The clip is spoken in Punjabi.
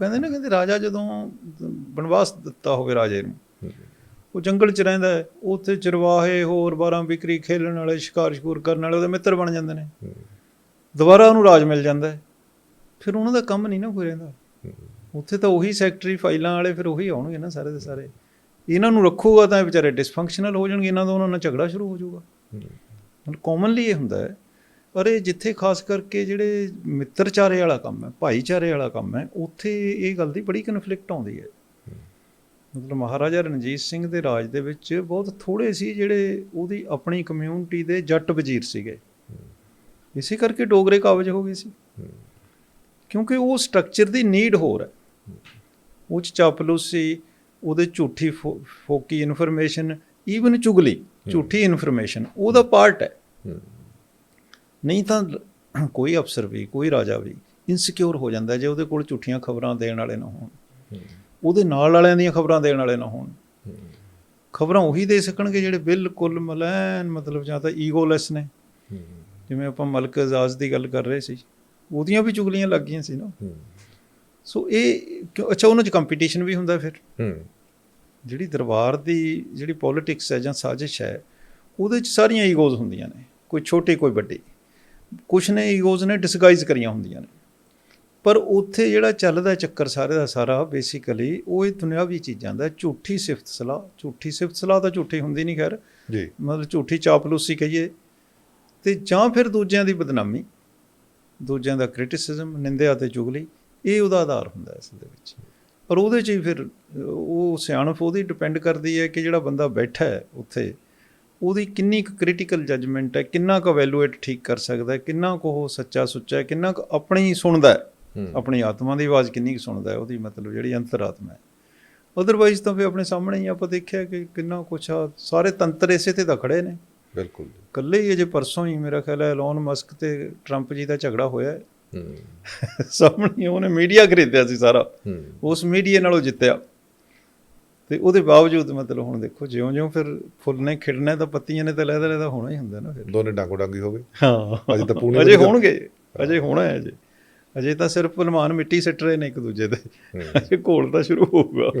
ਕਹਿੰਦੇ ਨੇ, ਕਹਿੰਦੇ ਰਾਜਾ ਜਦੋਂ ਬਨਵਾਸ ਦਿੱਤਾ ਹੋਵੇ ਰਾਜੇ ਨੂੰ, ਉਹ ਜੰਗਲ 'ਚ ਰਹਿੰਦਾ ਹੈ, ਉੱਥੇ ਚਰਵਾਹੇ ਹੋਰ ਬਾਰਾਂ ਬਿਕਰੀ ਖੇਲਣ ਵਾਲੇ, ਸ਼ਿਕਾਰ ਸ਼ਿਕੂਰ ਕਰਨ ਵਾਲੇ ਉਹਦੇ ਮਿੱਤਰ ਬਣ ਜਾਂਦੇ ਨੇ। ਦੁਬਾਰਾ ਉਹਨੂੰ ਰਾਜ ਮਿਲ ਜਾਂਦਾ ਹੈ। ਫਿਰ ਉਹਨਾਂ ਦਾ ਕੰਮ ਨਹੀਂ ਨਾ ਕੋਈ ਰਹਿੰਦਾ। ਉੱਥੇ ਤਾਂ ਉਹੀ ਸੈਕਟਰੀ ਫਾਈਲਾਂ ਵਾਲੇ ਫਿਰ ਉਹੀ ਆਉਣਗੇ ਨਾ ਸਾਰੇ ਦੇ ਸਾਰੇ। ਇਹਨਾਂ ਨੂੰ ਰੱਖੂਗਾ ਤਾਂ ਇਹ ਵਿਚਾਰੇ ਡਿਸਫੰਕਸ਼ਨਲ ਹੋ ਜਾਣਗੇ, ਇਹਨਾਂ ਦਾ ਉਹਨਾਂ ਨਾਲ ਝਗੜਾ ਸ਼ੁਰੂ ਹੋ ਜਾਊਗਾ। ਹੁਣ ਕਾਮਨਲੀ ਇਹ ਹੁੰਦਾ ਹੈ ਪਰ ਇਹ ਜਿੱਥੇ ਖਾਸ ਕਰਕੇ ਜਿਹੜੇ ਮਿੱਤਰਚਾਰੇ ਵਾਲਾ ਕੰਮ ਹੈ, ਭਾਈਚਾਰੇ ਵਾਲਾ ਕੰਮ ਹੈ, ਉੱਥੇ ਇਹ ਗੱਲ ਦੀ ਬੜੀ ਕਨਫਲਿਕਟ ਆਉਂਦੀ ਹੈ। ਮਤਲਬ ਮਹਾਰਾਜਾ ਰਣਜੀਤ ਸਿੰਘ ਦੇ ਰਾਜ ਦੇ ਵਿੱਚ ਬਹੁਤ ਥੋੜੇ ਸੀ ਜਿਹੜੇ ਉਹਦੀ ਆਪਣੀ ਕਮਿਊਨਿਟੀ ਦੇ ਜੱਟ ਵਜ਼ੀਰ ਸੀਗੇ। ਇਸੇ ਕਰਕੇ ਡੋਗਰੇ ਕਾਬਜ ਹੋ ਗਏ ਸੀ। ਕਿਉਂਕਿ ਉਹ ਸਟਰਕਚਰ ਦੀ ਨੀਡ ਹੋਰ ਹੈ। ਉਹ 'ਚ ਚਾਪਲੂਸੀ ਉਹਦੇ ਝੂਠੀ ਫੋ- ਫੋਕੀ ਇਨਫੋਰਮੇਸ਼ਨ ਈਵਨ ਚੁਗਲੀ, ਝੂਠੀ ਇਨਫੋਰਮੇਸ਼ਨ ਉਹਦਾ ਪਾਰਟ ਹੈ। ਨਹੀਂ ਤਾਂ ਕੋਈ ਅਫਸਰ ਵੀ ਕੋਈ ਰਾਜਾ ਵੀ ਇਨਸਿਕਿਉਰ ਹੋ ਜਾਂਦਾ ਜੇ ਉਹਦੇ ਕੋਲ ਝੂਠੀਆਂ ਖਬਰਾਂ ਦੇਣ ਵਾਲੇ ਨਾ ਹੋਣ। ਉਹਦੇ ਨਾਲ ਵਾਲਿਆਂ ਦੀਆਂ ਖਬਰਾਂ ਦੇਣ ਵਾਲੇ ਨਾ ਹੋਣ। ਖਬਰਾਂ ਉਹੀ ਦੇ ਸਕਣਗੇ ਜਿਹੜੇ ਬਿਲਕੁਲ ਮਲੈਨ ਮਤਲਬ ਜਾਂ ਤਾਂ ਈਗੋਲੈਸ ਨੇ। ਜਿਵੇਂ ਆਪਾਂ ਮਲਕ ਅਜ਼ਾਜ਼ ਦੀ ਗੱਲ ਕਰ ਰਹੇ ਸੀ। ਉਹਦੀਆਂ ਵੀ ਚੁਗਲੀਆਂ ਲੱਗ ਗਈਆਂ ਸੀ ਨਾ। ਸੋ ਇਹ ਅੱਛਾ ਉਹਨਾਂ 'ਚ ਕੰਪੀਟੀਸ਼ਨ ਵੀ ਹੁੰਦਾ ਫਿਰ। ਜਿਹੜੀ ਦਰਬਾਰ ਦੀ ਜਿਹੜੀ ਪੋਲਿਟਿਕਸ ਹੈ ਜਾਂ ਸਾਜ਼ਿਸ਼ ਹੈ ਉਹਦੇ 'ਚ ਸਾਰੀਆਂ ਈਗੋਜ਼ ਹੁੰਦੀਆਂ ਨੇ। ਕੋਈ ਛੋਟੀ ਕੋਈ ਵੱਡੀ। ਕੁਛ ਨੇ ਈਗੋਜ਼ ਨੇ ਡਿਸਗਾਈਜ਼ ਕਰੀਆਂ ਹੁੰਦੀਆਂ ਨੇ। ਪਰ ਉੱਥੇ ਜਿਹੜਾ ਚੱਲਦਾ ਚੱਕਰ ਸਾਰੇ ਦਾ ਸਾਰਾ ਬੇਸਿਕਲੀ ਉਹ ਇਹ ਦੁਨਿਆਵੀ ਚੀਜ਼ਾਂ ਦਾ ਝੂਠੀ ਸਿਫਤ ਸਲਾਹ ਝੂਠੀ ਸਿਫਤ ਸਲਾਹ ਤਾਂ ਝੂਠੀ ਹੁੰਦੀ ਨਹੀਂ ਖੈਰ। ਜੀ। ਮਤਲਬ ਝੂਠੀ ਚਾਪਲੂਸੀ ਕਹੀਏ। ਤੇ ਜਾਂ ਫਿਰ ਦੂਜਿਆਂ ਦੀ ਬਦਨਾਮੀ ਦੂਜਿਆਂ ਦਾ ਕ੍ਰਿਟਿਸਿਜ਼ਮ ਨਿੰਦਿਆ ਤੇ ਚੁਗਲੀ ਇਹ ਉਹਦਾ ਆਧਾਰ ਹੁੰਦਾ ਇਸ ਦੇ ਵਿੱਚ। ਪਰ ਉਹਦੇ 'ਚ ਹੀ ਫਿਰ ਉਹ ਸਿਆਣਪ ਉਹਦੀ ਡਿਪੈਂਡ ਕਰਦੀ ਹੈ ਕਿ ਜਿਹੜਾ ਬੰਦਾ ਬੈਠਾ ਹੈ ਉੱਥੇ ਉਹਦੀ ਕਿੰਨੀ ਕੁ ਕ੍ਰਿਟੀਕਲ ਜਜਮੈਂਟ ਹੈ ਕਿੰਨਾ ਕੁ ਵੈਲੂਏਟ ਠੀਕ ਕਰ ਸਕਦਾ ਹੈ ਕਿੰਨਾ ਕੁ ਉਹ ਸੱਚਾ ਸੁੱਚਾ ਹੈ ਕਿੰਨਾ ਕੁ ਆਪਣੀ ਸੁਣਦਾ ਹੈ ਆਪਣੀ ਆਤਮਾ ਦੀ ਆਵਾਜ਼ ਕਿੰਨੀ ਕੁ ਸੁਣਦਾ ਹੈ ਉਹਦੀ ਮਤਲਬ ਜਿਹੜੀ ਅੰਤਰਾਤਮਾ ਹੈ। ਅਦਰਵਾਈਜ਼ ਤਾਂ ਫਿਰ ਆਪਣੇ ਸਾਹਮਣੇ ਹੀ ਆਪਾਂ ਦੇਖਿਆ ਕਿ ਕਿੰਨਾ ਕੁਛ ਆ ਸਾਰੇ ਤੰਤਰ ਇਸੇ ਤੇ ਤਾਂ ਖੜੇ ਨੇ। ਬਿਲਕੁਲ ਕੱਲੇ ਹੀ ਅਜੇ ਪਰਸੋਂ ਹੀ ਮੇਰਾ ਖਿਆਲ ਹੈ ਐਲਨ ਮਸਕ ਤੇ ਟਰੰਪ ਜੀ ਦਾ ਝਗੜਾ ਹੋਇਆ ਹੈ। ਸਾਹਮਣੇ ਉਹਨੇ ਮੀਡੀਆ ਖਰੀਦਿਆ ਸੀ ਸਾਰਾ। ਉਸ ਮੀਡੀਆ ਨਾਲੋਂ ਜਿੱਤਿਆ। ਤੇ ਉਹਦੇ ਬਾਵਜੂਦ ਮਤਲਬ ਹੁਣ ਦੇਖੋ ਜਿਉਂ-ਜਿਉਂ ਫਿਰ ਫੁੱਲ ਨੇ ਖਿੜਨਾ ਤਾਂ ਪੱਤੀਆਂ ਨੇ ਤਾਂ ਲਹਿਦਾ ਲਹਿਦਾ ਹੋਣਾ ਹੀ ਹੁੰਦਾ ਨਾ ਫਿਰ। ਦੋਨੇ ਡਾਂਗੋ ਡਾਂਗੀ ਹੋ। ਗਏ ਹਾਂ ਅਜੇ ਤਾਂ ਪੂਣੇ ਅਜੇ ਹੋਣਗੇ ਅਜੇ ਹੋਣਾ ਹੈ ਅਜੇ। ਅਜੇ ਤਾਂ ਸਿਰਫ ਭਲਵਾਨ ਮਿੱਟੀ ਸਿੱਟ ਰਹੇ ਨੇ ਇੱਕ ਦੂਜੇ ਤੇ ਅਜੇ ਘੋਲ ਤਾਂ ਸ਼ੁਰੂ ਹੋਊਗਾ।